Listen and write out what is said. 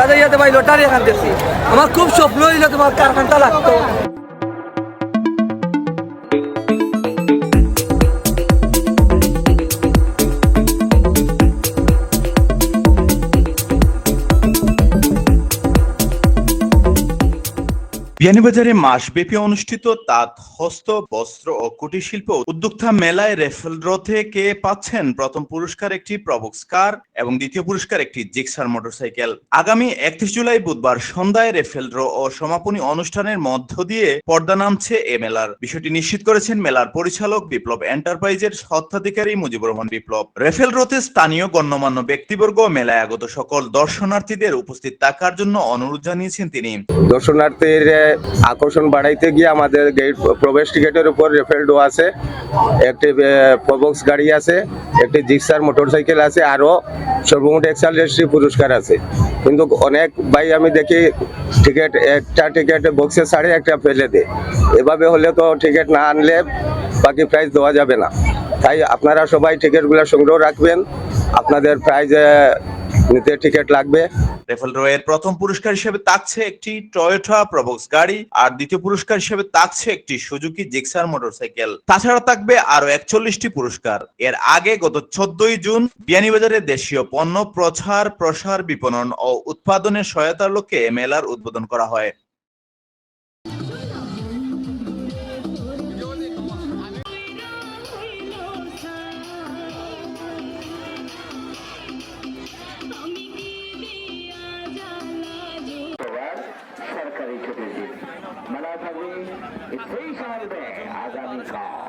রাজা ইয়াতে ভাই লটারি এখান দেখছি আমার খুব স্বপ্ন হইলে তোমার কারখানটা লাগতো। বিয়ানীবাজারে মাসব্যাপী অনুষ্ঠিত তাঁত হস্ত বস্ত্র ও কুটির শিল্প উদ্যোক্তা মেলায় রেফেল ড্র থেকে পাচ্ছেন প্রথম পুরস্কার একটি প্রবক্স কার এবং দ্বিতীয় পুরস্কার একটি জিক্সার মোটরসাইকেল। আগামী একত্রিশ জুলাই বুধবার সন্ধ্যায় রেফেল ড্র ও সমাপনী অনুষ্ঠানের মধ্য দিয়ে পর্দা নামছে এ মেলার। বিষয়টি নিশ্চিত করেছেন মেলার পরিচালক বিপ্লব এন্টারপ্রাইজের স্বত্বাধিকারী মুজিবুর রহমান বিপ্লব। রেফেল ড্রতে স্থানীয় গণ্যমান্য ব্যক্তিবর্গ মেলায় আগত সকল দর্শনার্থীদের উপস্থিত থাকার জন্য অনুরোধ জানিয়েছেন তিনি। দর্শনার্থীর আকর্ষণ বাড়াইতে গিয়ে আমাদের গেট প্রবেশ টিকেটের উপর রেফেল ডো আছে, একটি প্রবক্স গাড়ি আছে, একটি জিক্সার মোটরসাইকেল আছে, আরও সর্বমোট একচল্লিশটি পুরস্কার আছে। কিন্তু অনেক ভাই আমি দেখি টিকিট, একটা টিকিট বক্সে ছাড়ে, একটা ফেলে দেয়। এভাবে হলে তো টিকিট না আনলে বাকি প্রাইজ দেওয়া যাবে না। তাই আপনারা সবাই টিকিটগুলো সংগ্রহ রাখবেন। আপনাদের প্রাইজ নিতে টিকিট লাগবে। রেফেল ড্র প্রথম পুরস্কার হিসেবে থাকছে একটি টয়োটা প্রবক্স গাড়ি, আর দ্বিতীয় পুরস্কার হিসেবে থাকছে একটি সুজুকি জিক্সার মোটরসাইকেল। তাছাড়া থাকবে আরও একচল্লিশটি পুরস্কার। এর আগে গত চোদ্দই জুন বিয়ানীবাজারে দেশীয় পণ্য প্রচার, প্রসার, বিপণন ও উৎপাদনের সহায়তার লক্ষ্যে মেলার উদ্বোধন করা হয়। সরকারি ছুটির দিন মেলা থাকবে তেইশ আগামীকাল।